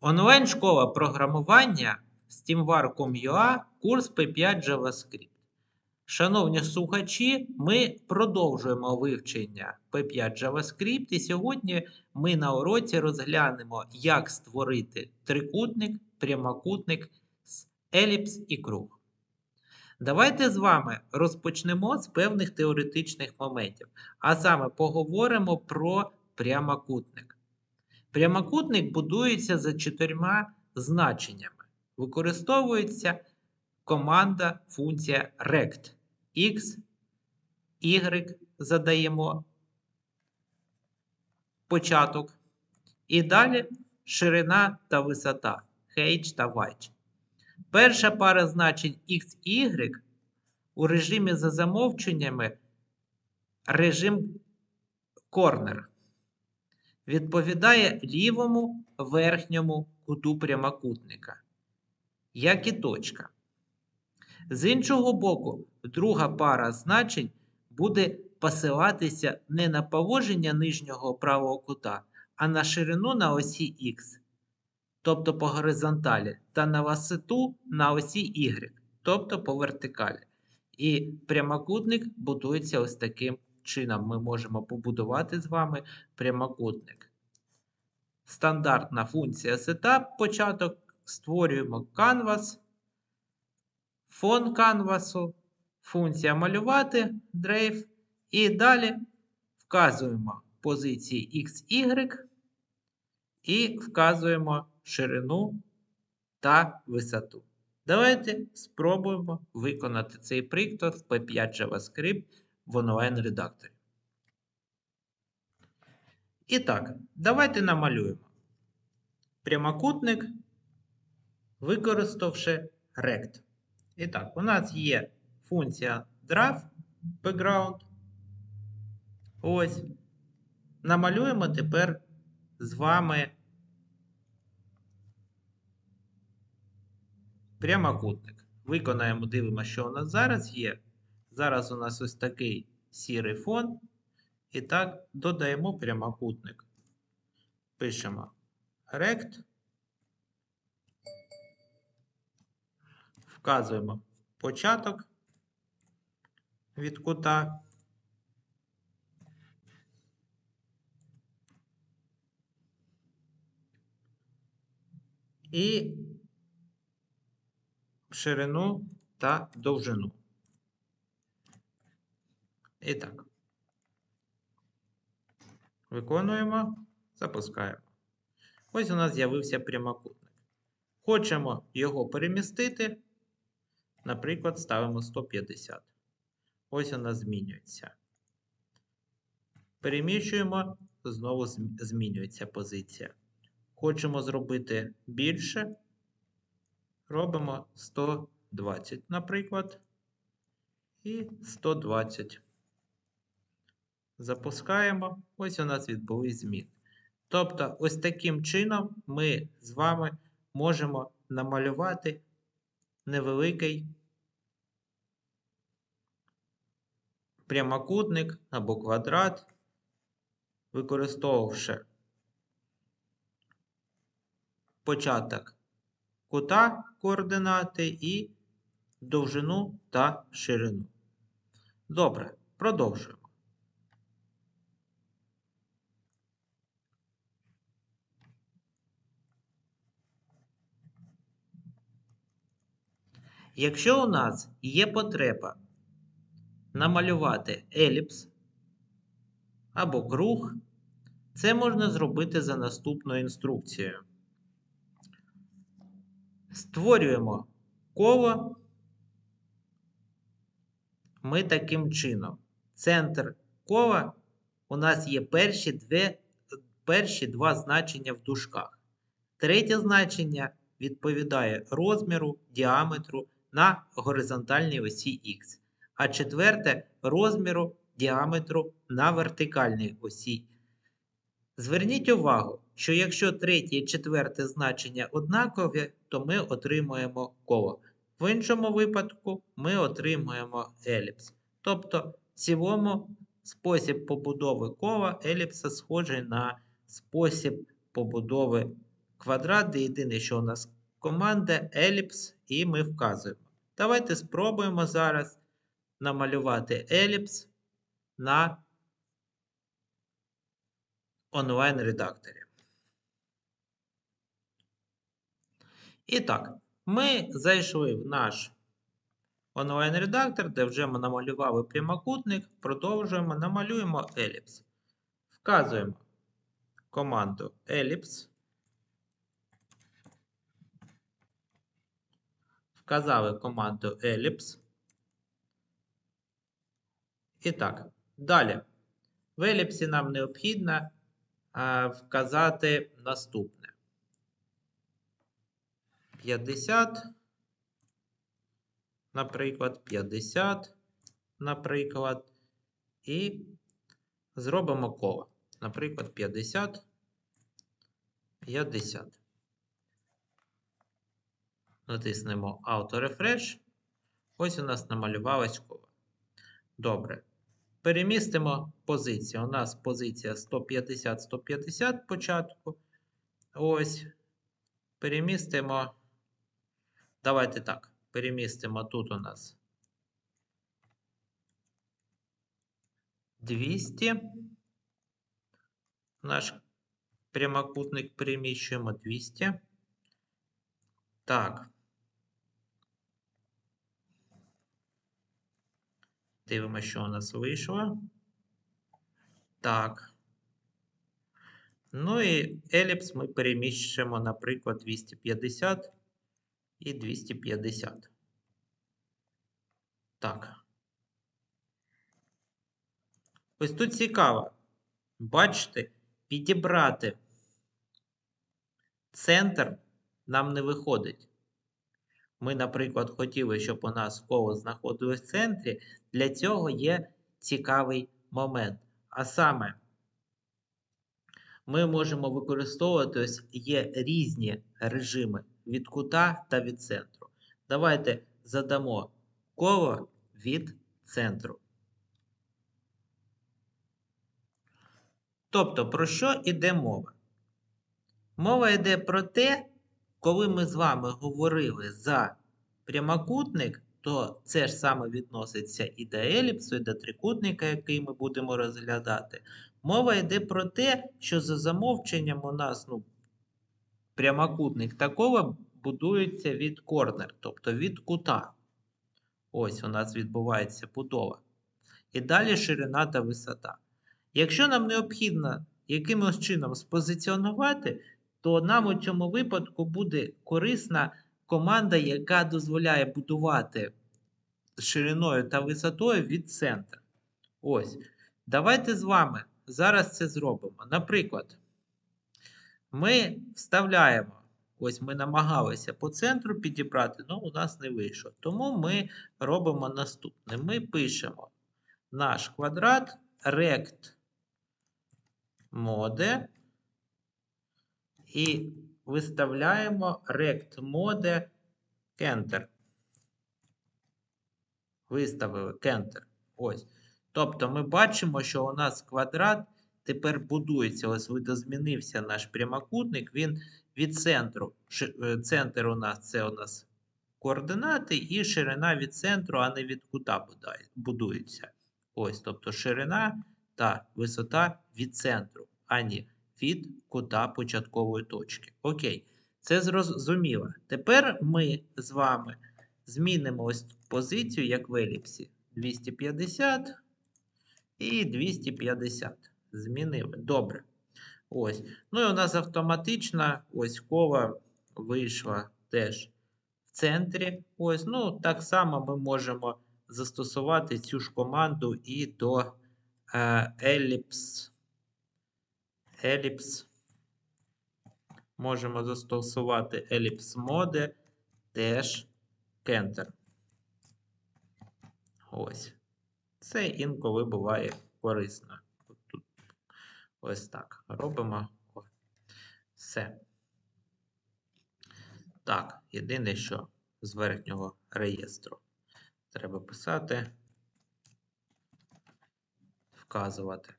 Онлайн-школа програмування SteamWar.com.ua, курс P5 JavaScript. Шановні слухачі, ми продовжуємо вивчення P5 JavaScript, і сьогодні ми на уроці розглянемо, як створити трикутник, прямокутник, з еліпс і круг. Давайте з вами розпочнемо з певних теоретичних моментів, а саме поговоримо про прямокутник. Прямокутник будується за чотирма значеннями. Використовується команда функція rect. X, Y задаємо початок. І далі ширина та висота h та y. Перша пара значень x, y у режимі за замовченнями режим corner відповідає лівому верхньому куту прямокутника, як і точка. З іншого боку, друга пара значень буде посилатися не на положення нижнього правого кута, а на ширину на осі Х, тобто по горизонталі, та на висоту на осі Y, тобто по вертикалі. І прямокутник будується ось таким чином. Ми можемо побудувати з вами прямокутник. Стандартна функція setup, початок. Створюємо canvas, фон канвасу, функція малювати, дрейф. І далі вказуємо позиції X, Y і вказуємо ширину та висоту. Давайте спробуємо виконати цей приклад в P5 JavaScript в онлайн-редакторі. І так, давайте намалюємо прямокутник, використавши rect. І так, у нас є функція draw background. Ось. Намалюємо тепер з вами прямокутник. Виконаємо, дивимося, що у нас зараз є. Зараз у нас ось такий сірий фон. І так, додаємо прямокутник. Пишемо rect. Вказуємо початок від кута. І ширину та довжину. І так. Виконуємо, запускаємо. Ось у нас з'явився прямокутник. Хочемо його перемістити. Наприклад, ставимо 150. Ось нас змінюється. Переміщуємо, знову змінюється позиція. Хочемо зробити більше. Робимо 120, наприклад. І 120. Запускаємо. Ось у нас відбулись зміни. Тобто, ось таким чином ми з вами можемо намалювати невеликий прямокутник або квадрат, використовувавши початок кута координати і довжину та ширину. Добре, продовжуємо. Якщо у нас є потреба намалювати еліпс або круг, це можна зробити за наступною інструкцією. Створюємо коло ми таким чином. Центр кола у нас є перші, дві, перші два значення в дужках. Третє значення відповідає розміру, діаметру на горизонтальній осі Х, а четверте розміру діаметру на вертикальній осі. Зверніть увагу, що якщо третє і четверте значення однакові, то ми отримуємо коло. В іншому випадку ми отримуємо еліпс. Тобто, в цілому спосіб побудови кола еліпса схожий на спосіб побудови квадрат, єдине, що у нас команда еліпс, і ми вказуємо. Давайте спробуємо зараз намалювати еліпс на онлайн-редакторі. І так, ми зайшли в наш онлайн-редактор, де вже ми намалювали прямокутник, продовжуємо, намалюємо еліпс. Вказуємо команду еліпс. Вказали команду еліпс. І так, далі. В еліпсі нам необхідно а, вказати наступне. 50, наприклад, 50, наприклад, і зробимо коло. Наприклад, 50, 50. Натиснемо Auto-Refresh. Ось у нас намалювалось коло. Добре. Перемістимо позицію. У нас позиція 150-150 початку. Ось. Перемістимо. Давайте так. Перемістимо тут у нас 200. Наш прямокутник переміщуємо 200. Так. Дивимося, що у нас вийшло. Так. Ну і еліпс ми переміщимо, наприклад, 250 і 250. Так. Ось тут цікаво. Бачите, підібрати центр нам не виходить. Ми, наприклад, хотіли, щоб у нас коло знаходилось в центрі. Для цього є цікавий момент. А саме, ми можемо використовувати ось є різні режими від кута та від центру. Давайте задамо коло від центру. Тобто, про що йде мова? Мова йде про те, коли ми з вами говорили за прямокутник, то це ж саме відноситься і до еліпсу, і до трикутника, який ми будемо розглядати. Мова йде про те, що за замовченням у нас ну, прямокутник такого будується від корнер, тобто від кута. Ось у нас відбувається будова. І далі ширина та висота. Якщо нам необхідно якимось чином спозиціонувати, то нам у цьому випадку буде корисна команда, яка дозволяє будувати шириною та висотою від центра. Ось. Давайте з вами зараз це зробимо. Наприклад, ми вставляємо, ось ми намагалися по центру підібрати, але у нас не вийшло. Тому ми робимо наступне. Ми пишемо наш квадрат rect mode і виставляємо rect mode Enter. Виставили Enter. Ось. Тобто ми бачимо, що у нас квадрат тепер будується. Ось видозмінився наш прямокутник, він від центру. Центр у нас це у нас координати, і ширина від центру, а не від кута будується. Ось, тобто ширина та висота від центру, а не від кута початкової точки. Окей, це зрозуміло. Тепер ми з вами змінимо ось позицію, як в еліпсі. 250 і 250. Змінили. Добре. Ось. Ну і у нас автоматично ось коло вийшла теж в центрі. Ось. Ну, так само ми можемо застосувати цю ж команду і до е, еліпс. Еліпс. Можемо застосувати еліпс моди теж кентер. Ось. Це інколи буває корисно. Тут ось так робимо. Все. Так, єдине, що з верхнього реєстру треба писати, вказувати.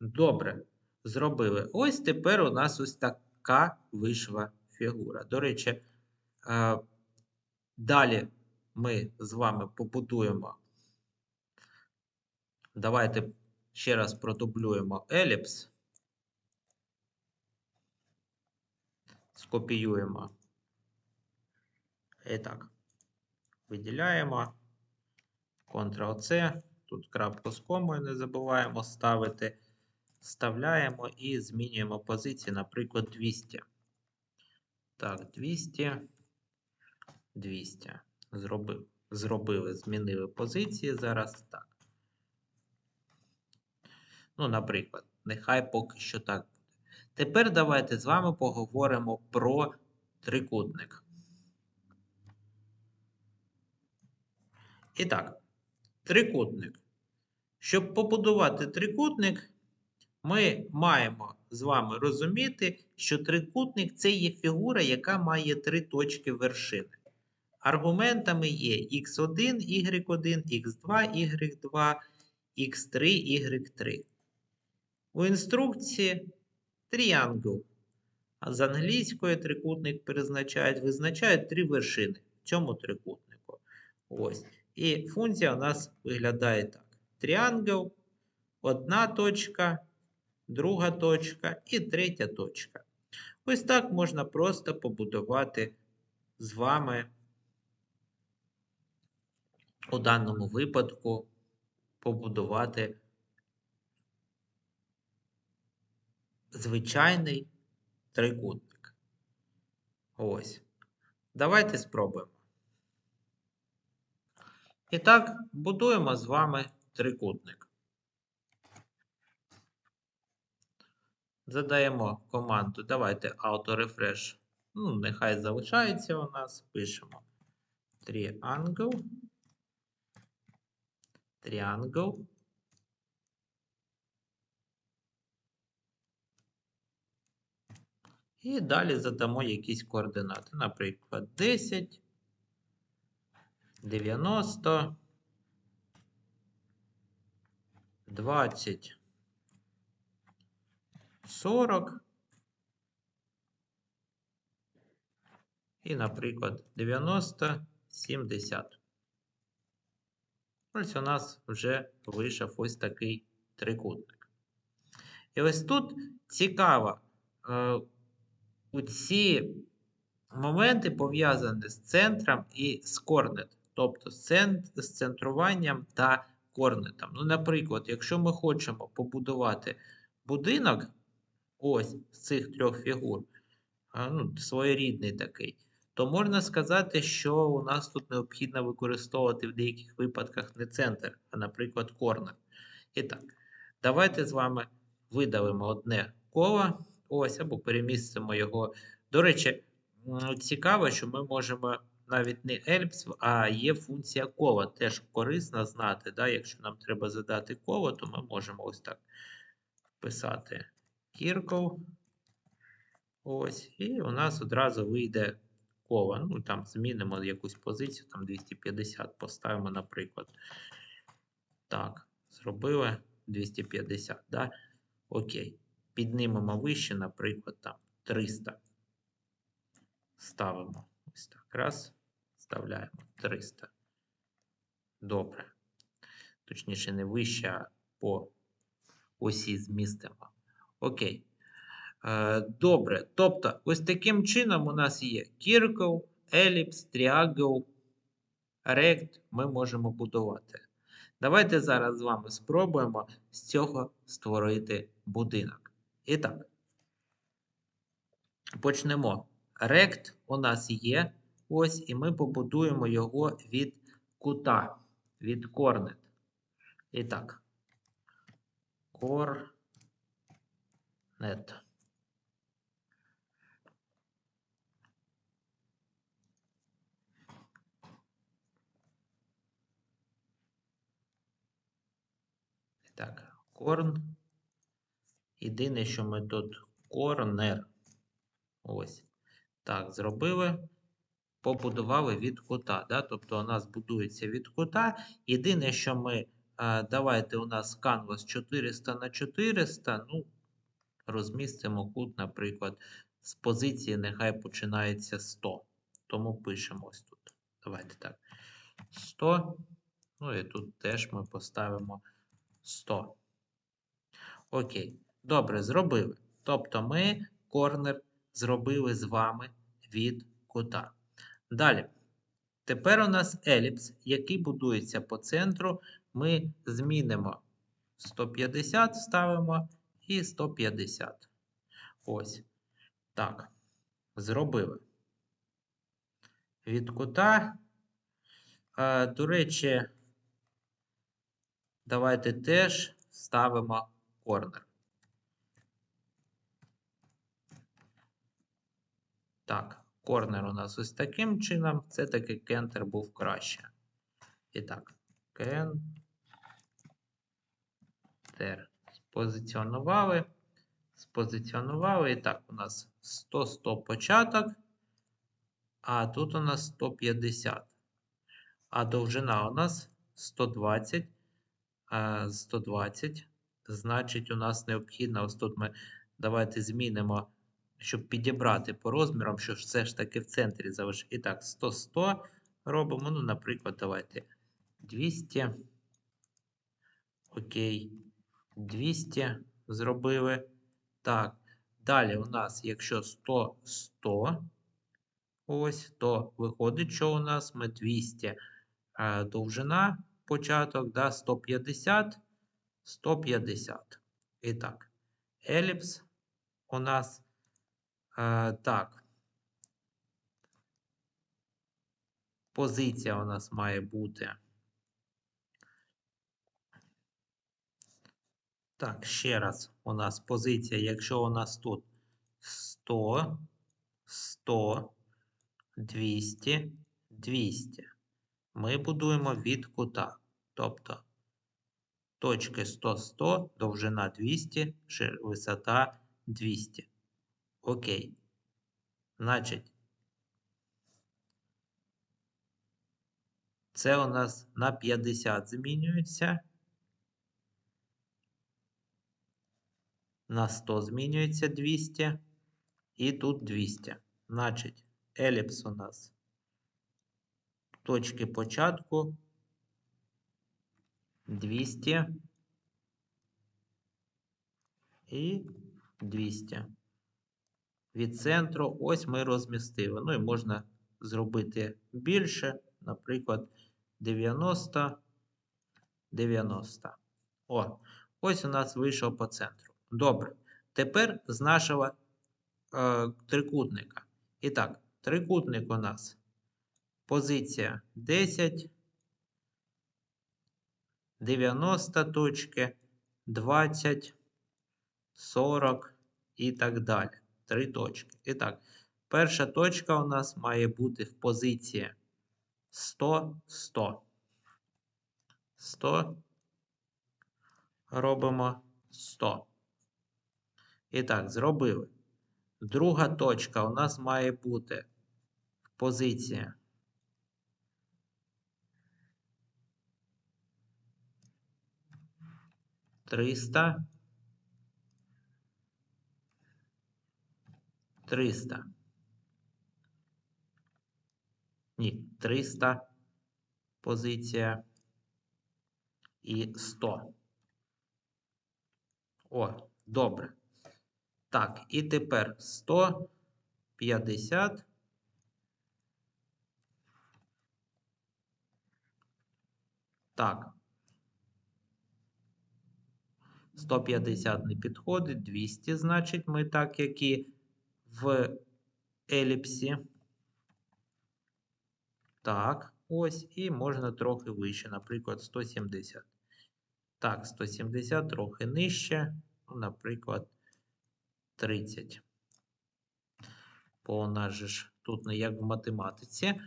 Добре, зробили. Ось тепер у нас ось така вийшла фігура. До речі, е, далі ми з вами побудуємо. Давайте ще раз продублюємо еліпс. Скопіюємо. І так. Виділяємо. Ctrl-C. Тут крапку з комою не забуваємо ставити. Вставляємо і змінюємо позиції, наприклад, 200. Так, 200. 200. Зробив. Зробили, змінили позиції. Зараз так. Ну, наприклад, нехай поки що так буде. Тепер давайте з вами поговоримо про трикутник. І так, трикутник. Щоб побудувати трикутник, ми маємо з вами розуміти, що трикутник це є фігура, яка має три точки вершини. Аргументами є x1, y1, x2, y2, x3, y3. У інструкції тріангл. А з англійської трикутник перезначають, визначають три вершини в цьому трикутнику. Ось. І функція у нас виглядає так: тріангл, одна точка, друга точка і третя точка. Ось так можна просто побудувати з вами у даному випадку побудувати звичайний трикутник. Ось. Давайте спробуємо. І так, будуємо з вами трикутник. Задаємо команду. Давайте auto-refresh. Ну, нехай залишається у нас. Пишемо triangle. Triangle. І далі задамо якісь координати. Наприклад, 10, 90, 20, 40. І, наприклад, 90, 70. Ось у нас вже вийшов ось такий трикутник. І ось тут цікаво. Е, у ці моменти пов'язані з центром і з корнет, тобто з центруванням та корнетом. Ну, Наприклад, якщо ми хочемо побудувати будинок ось з цих трьох фігур, ну, своєрідний такий, то можна сказати, що у нас тут необхідно використовувати в деяких випадках не центр, а, наприклад, корнет. І так, давайте з вами видалимо одне коло. Ось, або перемістимо його. До речі, цікаво, що ми можемо навіть не ельпс, а є функція кола. Теж корисно знати. Да? Якщо нам треба задати коло, то ми можемо ось так писати кірков. Ось, і у нас одразу вийде коло. Ну, там змінимо якусь позицію, там 250 поставимо, наприклад. Так, зробили 250, да? Окей піднімемо вище, наприклад, там 300. Ставимо ось так. Раз, вставляємо 300. Добре. Точніше, не вище, а по осі змістимо. Окей. Е, добре. Тобто, ось таким чином у нас є Кіркл, еліпс, тріагл, рект ми можемо будувати. Давайте зараз з вами спробуємо з цього створити будинок. І так, почнемо. Рект у нас є. Ось, і ми побудуємо його від кута, від корнет. І так, корнет. Так, корн. Єдине, що ми тут корнер. Ось. Так, зробили. Побудували від кута. Да? Тобто у нас будується від кута. Єдине, що ми. Давайте у нас canvas 400 на 400. Ну, розмістимо кут, наприклад, з позиції нехай починається 100. Тому пишемо ось тут. Давайте так. 100. Ну і тут теж ми поставимо 100. Окей. Добре, зробили. Тобто ми корнер зробили з вами від кута. Далі. Тепер у нас еліпс, який будується по центру. Ми змінимо 150, ставимо і 150. Ось. Так. Зробили. Від кута. Е, До речі, давайте теж ставимо корнер. Так, корнер у нас ось таким чином. Це таки кентер був краще. І так, кентер. Спозиціонували. Спозиціонували. І так, у нас 100-100 початок. А тут у нас 150. А довжина у нас 120. 120. Значить, у нас необхідно, ось тут ми давайте змінимо, щоб підібрати по розмірам, що все ж таки в центрі залишити. І так, 100-100 робимо. Ну, наприклад, давайте 200. Окей. 200 зробили. Так. Далі у нас, якщо 100, 100, ось, то виходить, що у нас ми 200 е, довжина, початок, да, 150, 150. І так, еліпс у нас е, так. Позиція у нас має бути. Так, ще раз у нас позиція, якщо у нас тут 100, 100, 200, 200. Ми будуємо від кута. Тобто точки 100, 100, довжина 200, висота 200. Окей. Значить, це у нас на 50 змінюється. На 100 змінюється 200. І тут 200. Значить, еліпс у нас точки початку 200 і 200. Від центру ось ми розмістили. Ну і можна зробити більше, наприклад, 90, 90. О, ось у нас вийшов по центру. Добре. Тепер з нашого е, трикутника. І так, трикутник у нас позиція 10, 90 точки, 20, 40 і так далі. Три точки. І так, перша точка у нас має бути в позиції 100, 100. 100. Робимо 100. І так, зробили. Друга точка у нас має бути в позиції. Триста. Триста. Ні, триста. Позиція. І сто. О, добре. Так, і тепер 150. Так. 150 не підходить, 200, значить, ми так, як і в еліпсі. Так, ось, і можна трохи вище, наприклад, 170. Так, 170 трохи нижче, наприклад. 30. Бо у нас же ж тут не як в математиці.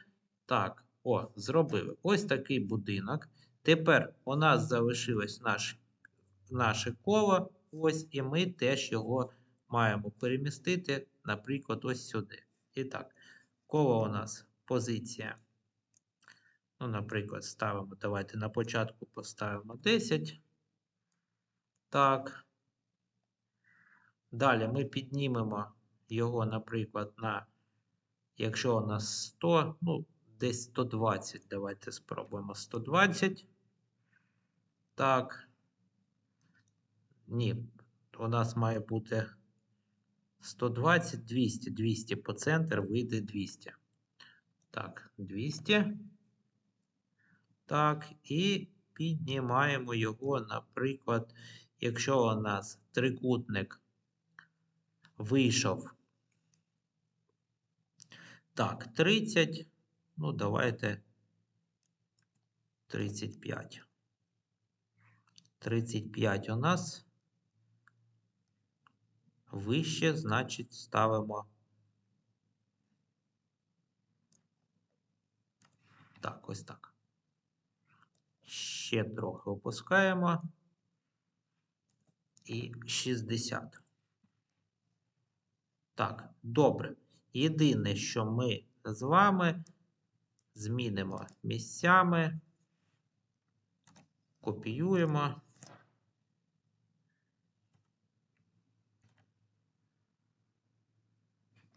Так, о, зробили. Ось такий будинок. Тепер у нас залишилось наш, наше коло. Ось, і ми теж його маємо перемістити, наприклад, ось сюди. І так, коло у нас позиція. Ну, наприклад, ставимо. Давайте на початку поставимо 10. Так. Далі ми піднімемо його, наприклад, на, якщо у нас 100, ну, десь 120. Давайте спробуємо 120. Так. Ні, у нас має бути 120, 200, 200 по центр, вийде 200. Так, 200. Так, і піднімаємо його, наприклад, якщо у нас трикутник вийшов. Так, 30. Ну, давайте 35. 35 у нас вище, значить, ставимо. Так, ось так. Ще трохи опускаємо. І 60. Так, добре. Єдине, що ми з вами змінимо місцями, копіюємо.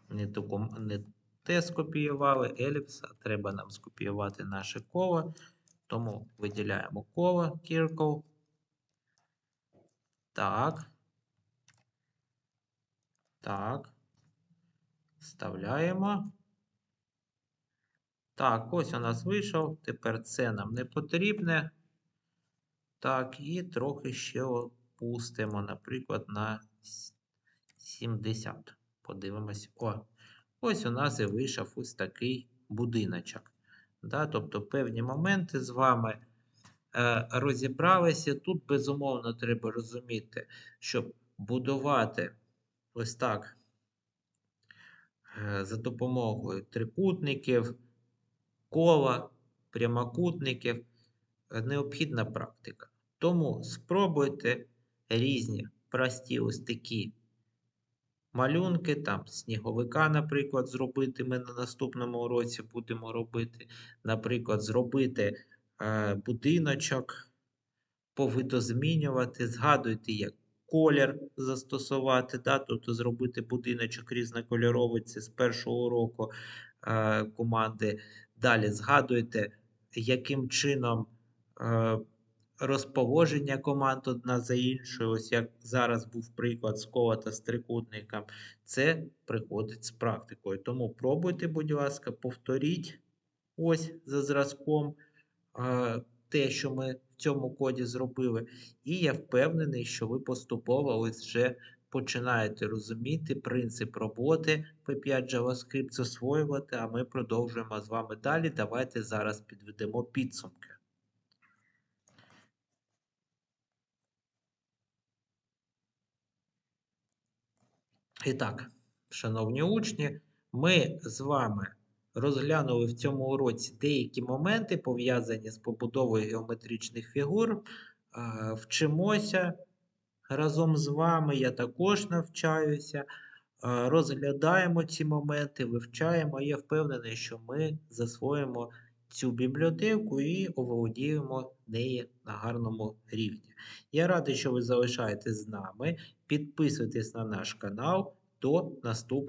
Не, таку, не те скопіювали еліпс, а треба нам скопіювати наше коло. Тому виділяємо коло Circle. Так. Так. Вставляємо. Так, ось у нас вийшов. Тепер це нам не потрібне. Так, і трохи ще опустимо, наприклад, на 70. Подивимось. О, ось у нас і вийшов ось такий будиночок. Да, Тобто певні моменти з вами е, розібралися. Тут, безумовно, треба розуміти, щоб будувати ось так за допомогою трикутників, кола, прямокутників, е, необхідна практика. Тому спробуйте різні прості ось такі малюнки, там сніговика, наприклад, зробити. Ми на наступному уроці будемо робити. Наприклад, зробити е, будиночок, повидозмінювати, згадуйте, як колір застосувати, да? тобто зробити будиночок різнокольоровий, з першого уроку е, команди. Далі згадуйте, яким чином. Е, розположення команд одна за іншою, ось як зараз був приклад з кола та з трикутником, це приходить з практикою. Тому пробуйте, будь ласка, повторіть ось за зразком те, що ми в цьому коді зробили. І я впевнений, що ви поступово ось вже починаєте розуміти принцип роботи P5 JavaScript засвоювати, а ми продовжуємо з вами далі. Давайте зараз підведемо підсумки. І так, шановні учні, ми з вами розглянули в цьому уроці деякі моменти, пов'язані з побудовою геометричних фігур. Вчимося разом з вами, я також навчаюся. Розглядаємо ці моменти, вивчаємо. Я впевнений, що ми засвоїмо цю бібліотеку і оволодіємо неї на гарному рівні. Я радий, що ви залишаєтесь з нами. Підписуйтесь на наш канал. До наступного.